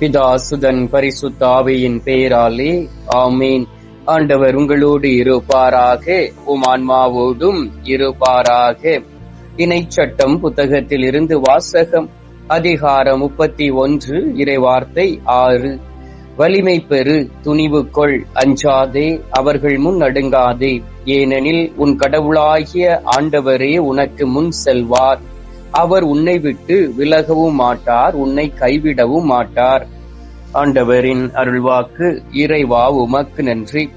பிதா சுதன் பரிசுத்த ஆவியின் பெயராலே ஆமீன். ஆண்டவர் உங்களோடு இருப்பாராக. உம் ஆன்மாவோடும் இருப்பாராக. இணைச்சட்டம் புத்தகத்தில் இருந்து வாசகம் அதிகாரம் முப்பத்தி ஒன்று இறைவார்த்தை ஆறு. வலிமை பெறு துணிவு கொள் அஞ்சாதே அவர்கள் முன் அடுங்காதே ஏனெனில் உன் கடவுளாகிய ஆண்டவரே உனக்கு முன் செல்வார். அவர் உன்னை விட்டு விலகவும் மாட்டார் உன்னை கைவிடவும் மாட்டார். ஆண்டவரின் அருள்வாக்கு இறைவா உமக்கு நன்றி.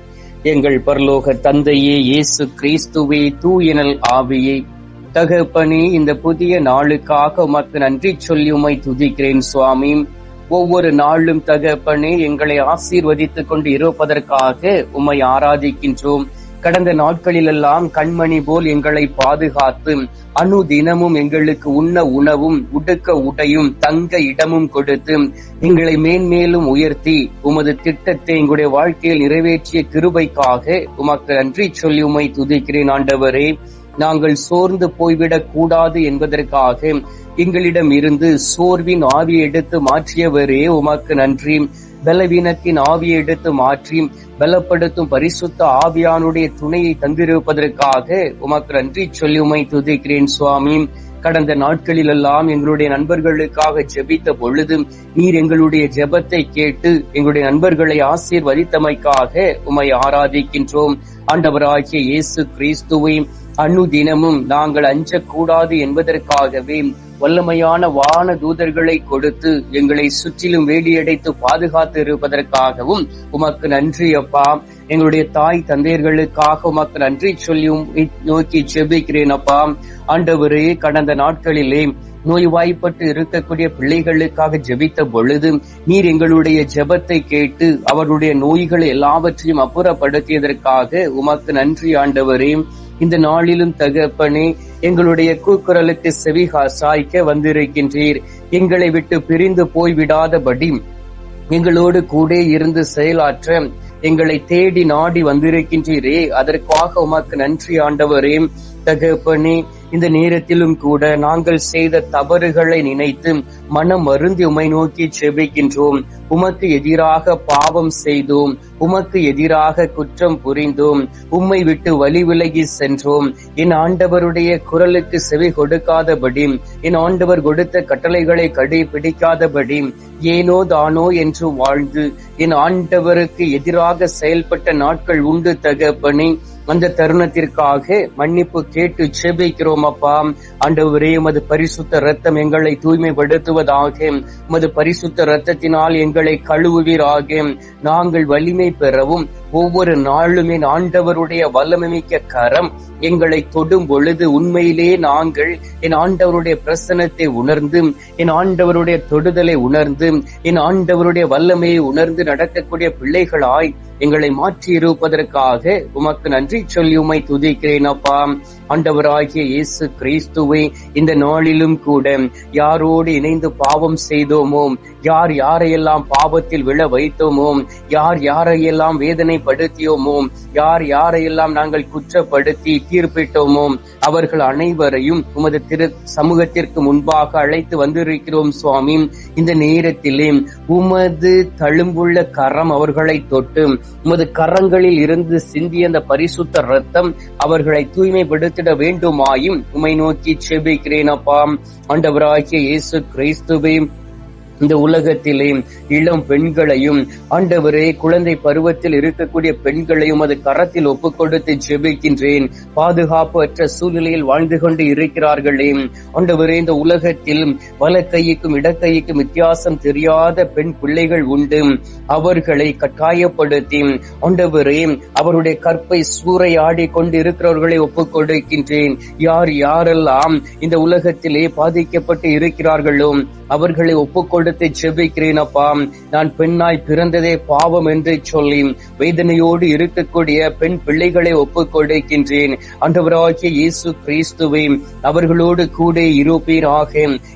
எங்கள் பரலோக தந்தையே இயேசு கிறிஸ்துவே தூயனல் ஆவியே. தகப்பனே இந்த புதிய நாளுக்காக உமக்கு நன்றி சொல்லி உமை துதிக்கிறேன் சுவாமி. ஒவ்வொரு நாளும் தகப்பனே எங்களை ஆசீர்வதித்துக் கொண்டு இருப்பதற்காக உம்மை ஆராதிக்கின்றோம். கடந்த நாட்களிலெல்லாம் கண்மணி போல் எங்களை பாதுகாத்து அணு தினமும் எங்களுக்கு உண்ண உணவும் உடுக்க உடையும் தங்க இடமும் கொடுத்து எங்களை மேன்மேலும் உயர்த்தி உமது திட்டத்தை எங்களுடைய வாழ்க்கையில் நிறைவேற்றிய கிருபைக்காக உமக்கு நன்றி சொல்லி உமை துதிக்கிறேன் ஆண்டவரே. நாங்கள் சோர்ந்து போய்விடக் கூடாது என்பதற்காக எங்களிடம் இருந்து சோர்வின் ஆவியை எடுத்து மாற்றியவரே உமக்கு நன்றி. பலவீனத்தின் ஆவியை எடுத்து மாற்றி பலப்படுத்தும் பரிசுத்த ஆவியானுடைய துணையை தந்திருப்பதற்காக உமக்கு நன்றி சொல்லி உமை துதிக்கிறேன் சுவாமி. கடந்த நாட்களிலெல்லாம் எங்களுடைய நண்பர்களுக்காக ஜெபித்த பொழுது நீர் எங்களுடைய ஜெபத்தை கேட்டு எங்களுடைய நண்பர்களை ஆசீர்வதித்தமைக்காக உமை ஆராதிக்கின்றோம். ஆண்டவராகிய இயேசு கிறிஸ்துவை அனுதினமும் நாங்கள் அஞ்சக்கூடாது என்பதற்காகவே வல்லமையான வான தூதர்களை கொடுத்து எங்களை சுற்றிலும் வேலியடைத்து பாதுகாத்து இருப்பதற்காகவும் உமக்கு நன்றி அப்பா. எங்களுடைய தாய் தந்தையர்களுக்காக உமக்கு நன்றி சொல்லி நோக்கி செபிக்கிறேன் அப்பா. ஆண்டவரே கடந்த நாட்களிலே நோய்வாய்ப்பட்டு இருக்கக்கூடிய பிள்ளைகளுக்காக ஜெபித்த பொழுது நீர் எங்களுடைய ஜெபத்தை கேட்டு அவருடைய நோய்களை எல்லாவற்றையும் அப்புறப்படுத்தியதற்காக உமக்கு நன்றி ஆண்டவரே. இந்த நாளிலும் தகப்பனே எங்களுடைய கூக்குரலுக்கு செவிகா சாய்க்க வந்திருக்கின்றீர். எங்களை விட்டு பிரிந்து போய்விடாதபடி எங்களோடு கூட இருந்து செயலாற்ற எங்களை தேடி நாடி வந்திருக்கின்றீரே. அதற்காக உமக்கு நன்றி ஆண்டவரே. தகப்பனே இந்த நேரத்திலும் கூட நாங்கள் செய்த தவறுகளை நினைத்து மனம் வருந்தி உமை நோக்கி செபிக்கின்றோம். உமக்கு எதிராக பாவம் செய்தோம். உமக்கு எதிராக குற்றம் புரிந்தோம். உம்மை விட்டு வழி விலகி சென்றோம். என் ஆண்டவருடைய குரலுக்கு செவி கொடுக்காதபடி என் ஆண்டவர் கொடுத்த கட்டளைகளை கடைபிடிக்காதபடி ஏனோ தானோ என்று வாழ்ந்து என் ஆண்டவருக்கு எதிராக செயல்பட்ட நாட்கள் உண்டு தகப்பனே. அந்த தருணத்திற்காக மன்னிப்பு கேட்டு செபிக்கிறோம் அப்பா ஆண்டவரே உமது பரிசுத்த ரத்தம் எங்களை தூய்மைப்படுத்துவதாக. உமது பரிசுத்த ரத்தத்தினால் எங்களை கழுவுவீராக. நாங்கள் வலிமை பெறவும் ஒவ்வொரு நாளுமே ஆண்டவருடைய வல்லமை மிக்க கரம் எங்களை தொடும் பொழுது உண்மையிலே நாங்கள் என் ஆண்டவருடைய பிரசனத்தை உணர்ந்து என் ஆண்டவருடைய தொடுதலை உணர்ந்து என் ஆண்டவருடைய வல்லமையை உணர்ந்து நடக்கக்கூடிய பிள்ளைகளாய் எங்களை மாற்றி இருப்பதற்காக உமக்கு நன்றி சொல்லி உமை துதிக்கிறேன் அப்பா. ஆண்டவராகிய இயேசு கிறிஸ்துவை இந்த நாளிலும் கூட யாரோடு இணைந்து பாவம் செய்தோமோ யார் யாரையெல்லாம் பாவத்தில் விழ வைத்தோமோ யார் யாரையெல்லாம் வேதனைப்படுத்தியோமோ யார் யாரையெல்லாம் நாங்கள் குற்றப்படுத்தி தீர்ப்பிட்டோமோ அவர்கள் அனைவரையும் உமது திரு சமூகத்திற்கு முன்பாக அழைத்து வந்திருக்கிறோம் சுவாமி. இந்த நேரத்திலே உமது தழும்புள்ள கரம் அவர்களை தொட்டு உமது கரங்களில் இருந்து சிந்திய அந்த பரிசுத்த ரத்தம் அவர்களை தூய்மைப்படுத்திட வேண்டுமாயும் உமை நோக்கி செபிக்கிறேன் அப்பா. ஆண்டவராகிய இயேசு கிறிஸ்துவையும் இந்த உலகத்திலே இளம் பெண்களையும் ஆண்டவரே குழந்தை பருவத்தில் இருக்கக்கூடிய பெண்களையும் அது கரத்தில் ஒப்பு கொடுத்து ஜெபிக்கின்றேன். பாதுகாப்பு அற்ற சூழ்நிலையில் வாழ்ந்து கொண்டு இருக்கிறார்களே. ஆண்டவரே இந்த உலகத்தில் வலக்கைக்கும் இடக்கைக்கும் வித்தியாசம் தெரியாத பெண் பிள்ளைகள் உண்டு. அவர்களை கட்டாயப்படுத்தி ஆண்டவரே அவருடைய கற்பை சூறையாடி கொண்டு இருக்கிறவர்களை ஒப்புக் கொடுக்கின்றேன் யார் யாரெல்லாம் இந்த உலகத்திலே பாதிக்கப்பட்டு இருக்கிறார்களோ அவர்களை ஒப்புக்கொள் உம்மிடத்தை செபிக்கிறேன் அப்பா நான் பெண்ணாய் பிறந்ததே பாவம் என்று சொல்லி வேதனையோடு இருக்கக்கூடிய பெண் பிள்ளைகளை ஒப்புக் கொடுக்கின்றேன். அன்றவராகிய இயேசு கிறிஸ்துவை அவர்களோடு கூட இருப்பீராக.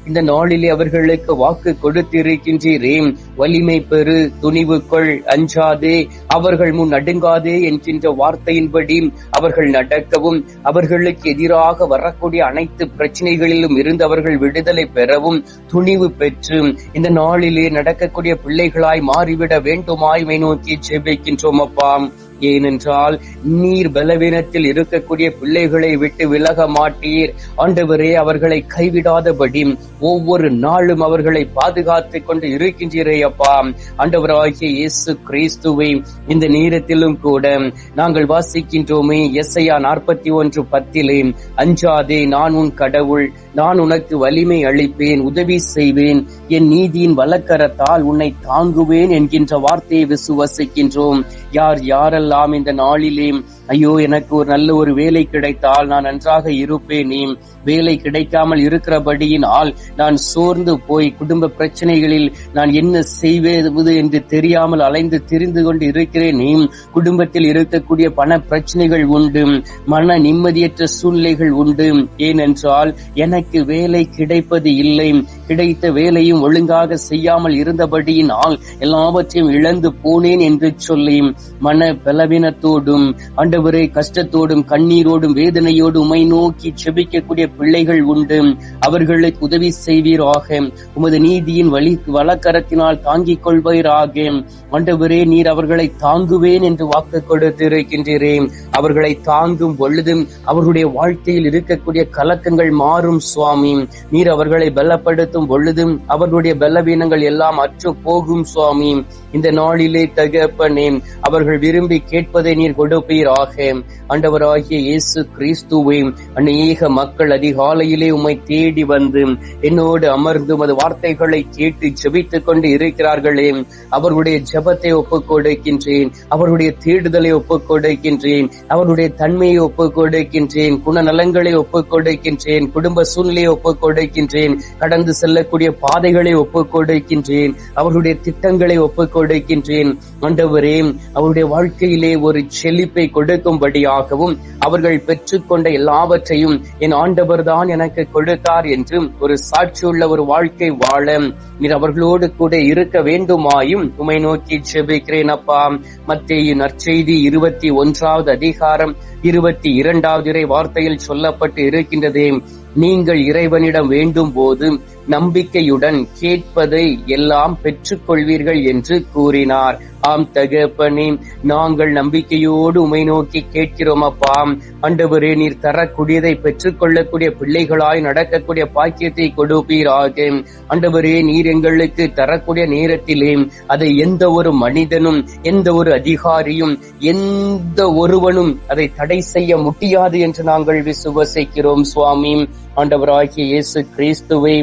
இந்த நாளிலே அவர்களுக்கு வாக்கு கொடுத்திருக்கின்றீரே. வலிமை பெறு துணிவு கொள் அஞ்சாதே. அவர்கள் முன் நடுங்காதே என்கின்ற வார்த்தையின்படி அவர்கள் நடக்கவும் அவர்களுக்கு எதிராக வரக்கூடிய அனைத்து பிரச்சனைகளிலும் இருந்து அவர்கள் விடுதலை பெறவும் துணிவு பெற்று இந்த நாளிலே நடக்கக்கூடிய பிள்ளைகளாய் மாறிவிட வேண்டுமாய் நோக்கி ஜெபிக்கின்றோம் அப்பா. ஏனென்றால் நீர் பலவீனத்தில் இருக்கக்கூடிய பிள்ளைகளை விட்டு விலக மாட்டீர். ஆண்டவரே அவர்களை கைவிடாதபடி ஒவ்வொரு நாளும் அவர்களை பாதுகாத்துக் கொண்டு இருக்கின்றீரே அப்பா. ஆண்டவராகிய இயேசு கிறிஸ்துவை இந்த நேரத்திலும் கூட நாங்கள் வாசிக்கின்றோமே. எஸ்ஐயா நாற்பத்தி ஒன்று பத்திலே அஞ்சாதே நான் உன் கடவுள் நான் உனக்கு வலிமை அளிப்பேன் உதவி செய்வேன். என் நீதியின் வழக்கரத்தால் உன்னை தாங்குவேன் என்கின்ற வார்த்தையை விசுவசிக்கின்றோம். யார் யாரெல்லாம் இந்த நாளிலே ஐயோ எனக்கு ஒரு நல்ல ஒரு வேலை கிடைத்தால் நான் நன்றாக இருப்பேனே. வேலை கிடைக்காமல் இருக்கிறபடியினால் நான் சோர்ந்து போய் குடும்ப பிரச்சனைகளில் நான் என்ன செய்வது என்று தெரியாமல் அலைந்து திரிந்து கொண்டு இருக்கிறேன். குடும்பத்தில் இருக்கக்கூடிய பண பிரச்சனைகள் உண்டு மன நிம்மதியற்ற சூழ்நிலைகள் உண்டு. ஏனென்றால் எனக்கு வேலை கிடைப்பது இல்லை. கிடைத்த வேலையும் ஒழுங்காக செய்யாமல் இருந்தபடியினால் எல்லாவற்றையும் இழந்து போனேன் என்று சொல்லி மன பலவீனத்தோடும் அண்டவரை கஷ்டத்தோடும் கண்ணீரோடும் வேதனையோடும் உமை நோக்கி செபிக்கக்கூடிய பிள்ளைகள் உண்டு. அவர்களுக்கு உதவி செய்வீராக. உமது நீதியின் வழி வழக்கரத்தினால் தாங்கிக் கொள்வீராக. ஆண்டவரே நீர் அவர்களை தாங்குவேன் என்று வாக்கு கொடுத்திருக்கின்றீரே. அவர்களை தாங்கும் பொழுதும் அவர்களுடைய வாழ்க்கையில் இருக்கக்கூடிய கலக்கங்கள் மாறும் சுவாமி. நீர் அவர்களை பலப்படுத்தும் பொழுதும் அவர்களுடைய பலவீனங்கள் எல்லாம் அற்று போகும் சுவாமி. இந்த நாளிலே தகப்பனே அவர்கள் விரும்பி கேட்பதை நீர் கொடுப்பீராக. ஆண்டவராகிய இயேசு கிறிஸ்துவை அநேக மக்கள் அதிகாலையிலே உம்மை தேடி வந்து என்னோடு அமர்ந்து உமது வார்த்தைகளை கேட்டு ஜெபித்துக் கொண்டு இருக்கிறார்களே. அவர்களுடைய ஜெபத்தை ஒப்புக் கொடுக்கின்றேன். அவருடைய தேடுதலை ஒப்புக் கொடுக்கின்றேன். அவருடைய தன்மையை ஒப்புக் கொடுக்கின்றேன். குணநலங்களை ஒப்புக் கொடுக்கின்றேன். குடும்ப சூழ்நிலையை ஒப்புக் கொடுக்கின்றேன். கடந்து செல்லக்கூடிய பாதைகளை ஒப்புக் கொடுக்கின்றேன். அவருடைய திட்டங்களை ஒப்புக் கொடுக்கின்றேன். ஆண்டவரே அவருடைய வாழ்க்கையிலே ஒரு செழிப்பை கொடுக்கும்படியாகவும் அவர்கள் பெற்றுக்கொண்ட எல்லாவற்றையும் என் ஆண்டவர் ஆண்டவர்தான் எனக்கு கொடுத்தார் என்று ஒரு சாட்சியுள்ள ஒரு வாழ்க்கை வாழ நீர் அவர்களோடு கூட இருக்க வேண்டுமாயும் உமை நோக்கி செபிக்கிறேன் அப்பா. மத்திய நற்செய்தி இருபத்தி ஒன்றாவது அதிகாரம் இருபத்தி இரண்டாவது இறை வார்த்தையில் சொல்லப்பட்டு இருக்கின்றதே. நீங்கள் இறைவனிடம் வேண்டும் போது நம்பிக்கையுடன் கேட்பதை எல்லாம் பெற்றுக்கொள்வீர்கள் என்று கூறினார். ஆம் தகப்பனே நாங்கள் நம்பிக்கையோடு உமை நோக்கி கேட்கிறோம் அப்பாம் அண்டவரே நீர் தரக்கூடியதை பெற்றுக்கொள்ளக்கூடிய பிள்ளைகளாய் நடக்கக்கூடிய பாக்கியத்தை கொடுப்பீராக. அண்டவரே நீர் எங்களுக்கு தரக்கூடிய நேரத்திலே அதை எந்த ஒரு மனிதனும் எந்த ஒரு அதிகாரியும் எந்த ஒருவனும் அதை தடை செய்ய முடியாது என்று நாங்கள் விசுவசிக்கிறோம் சுவாமி. ஆண்டவராகிய இயேசு கிறிஸ்துவை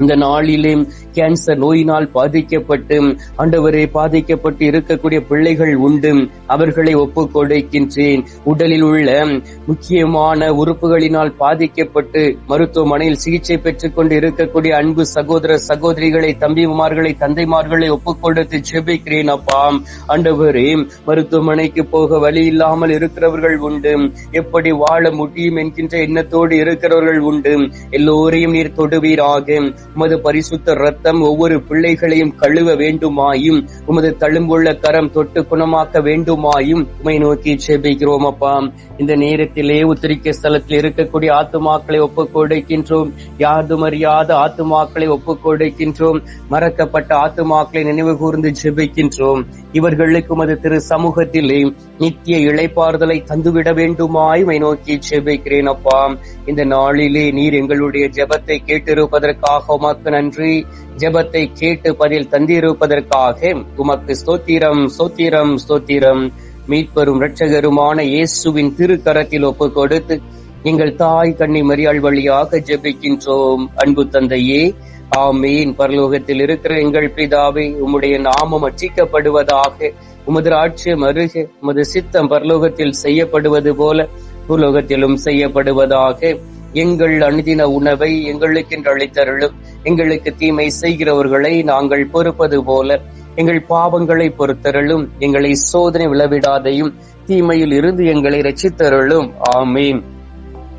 இந்த நாளிலே கேன்சர் நோயினால் பாதிக்கப்பட்டு ஆண்டவரே பாதிக்கப்பட்டு இருக்கக்கூடிய பிள்ளைகள் உண்டு. அவர்களை ஒப்புக் கொடுக்கின்றேன் உடலில் உள்ள முக்கியமான உறுப்புகளினால் பாதிக்கப்பட்டு மருத்துவமனையில் சிகிச்சை பெற்றுக் கொண்டு இருக்கக்கூடிய அன்பு சகோதர சகோதரிகளை தம்பிமார்களை தந்தைமார்களை ஒப்புக்கொடுத்து செபிக்கிறேன் அப்பா. ஆண்டவரே மருத்துவமனைக்கு போக வழி இல்லாமல் இருக்கிறவர்கள் உண்டு. எப்படி வாழ முடியும் என்கின்ற எண்ணத்தோடு இருக்கிறவர்கள் உண்டு. எல்லோரையும் நீர் தொடுவீராக. உமது பரிசுத்த தம் ஒவ்வொரு பிள்ளைகளையும் கழுவ வேண்டுமாயும் உமது தழும்புள்ள கரம் தொட்டு குணமாக்க வேண்டுமாயும் உமை நோக்கி செபிக்கிறோம் அப்பா. இந்த நேரத்திலே உத்திரிக்க ஸ்தலத்தில் இருக்கக்கூடிய ஆத்துமாக்களை ஒப்புக் கொடுக்கின்றோம். யாதும் அறியாத ஆத்துமாக்களை ஒப்புக் கொடுக்கின்றோம். மறக்கப்பட்ட ஆத்துமாக்களை நினைவு கூர்ந்து ஜெபிக்கின்றோம் இவர்களுக்கு உமது திரு சமூகத்திலே நித்திய இழைப்பாறுதலை தந்துவிட வேண்டுமாய் மை நோக்கி ஜெபிக்கிறேன் அப்பா. இந்த நாளிலே நீர் எங்களுடைய ஜெபத்தை கேட்டிருப்பதற்காக உமக்கு நன்றி. ஜெபத்தை கேட்டு பதில் தந்திருப்பதற்காக உமக்கு ஸ்தோத்திரம் ஸ்தோத்திரம் ஸ்தோத்திரம். மீட்பெரும் இரட்சகருமான இயேசுவின் திருக்கரத்தில் ஒப்பு கொடுத்து எங்கள் தாய் கண்ணி மரியாள் வழியாக ஜெபிக்கின்றோம். அன்பு தந்தையே ஆமீன். பரலோகத்தில் இருக்கிற எங்கள் பிதாவை உம்முடைய நாமம் அச்சிக்கப்படுவதாக உமது ராட்சியம் அருகே உமது சித்தம் பரலோகத்தில் செய்யப்படுவது போல பூலோகத்திலும் செய்யப்படுவதாக எங்கள் அனுதின உணவை எங்களுக்கென்று அளித்தருளும். எங்களுக்கு தீமை செய்கிறவர்களை நாங்கள் பொறுப்பது போல எங்கள் பாவங்களை பொறுத்தருளும் எங்களை சோதனை விளவிடாதையும் தீமையில் இருந்து எங்களை ரசித்தருளும் ஆமீன்.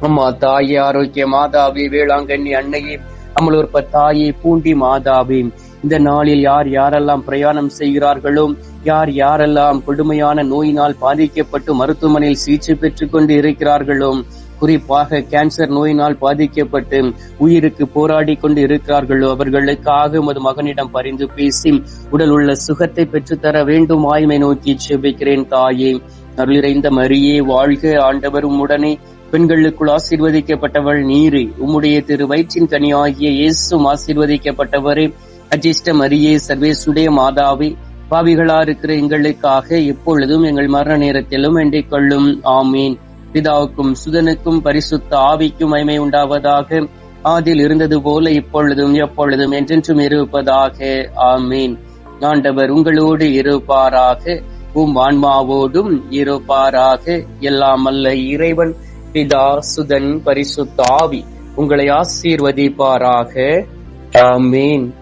அம்மா தாயே ஆரோக்கிய மாதாவி வேளாங்கண்ணி அன்னையே அமலூர்ப தாயே பூண்டி மாதாவி இந்த நாளில் யார் யாரெல்லாம் பிரயாணம் செய்கிறார்களோ யார் யாரெல்லாம் கொடுமையான நோயினால் பாதிக்கப்பட்டு மருத்துவமனையில் சிகிச்சை பெற்றுக் கொண்டு இருக்கிறார்களோ குறிப்பாக கேன்சர் நோயினால் பாதிக்கப்பட்டு உயிருக்கு போராடி கொண்டு இருக்கிறார்களோ அவர்களுக்காக உமது மகனிடம் பரிந்து பேசி உடல் உள்ள சுகத்தை பெற்றுத்தர வேண்டும் ஆய்மை நோக்கி செபிக்கிறேன் தாயே. அருளிறைந்த மரியே வாழ்க ஆண்டவரும் உடனே பெண்களுக்குள் ஆசீர்வதிக்கப்பட்டவள் நீரே. உம்முடைய திரு வயிற்றின் கனியாகிய இயேசும் ஆசீர்வதிக்கப்பட்டவரே. அஜிஷ்ட மரியே சர்வேசுடைய மாதாவே. பாவிகளா இருக்கிற எங்களுக்காக எப்பொழுதும் எங்கள் மரண நேரத்திலும் வேண்டிக் கொள்ளும். ஆமீன். பிதாவுக்கும் சுதனுக்கும் பரிசுத்த ஆவிக்கும் மைமை உண்டாவதாக. ஆதில் இருந்தது போல இப்பொழுதும் எப்பொழுதும் என்றென்றும் இருப்பதாக. ஆமீன். ஆண்டவர் உங்களோடு இருப்பாராக. உம் ஆன்மாவோடும் இருப்பாராக. எல்லாம் அல்ல இறைவன் பிதா சுதன் பரிசுத்த ஆவி. உங்களை ஆசீர்வதிப்பாராக. ஆமீன்.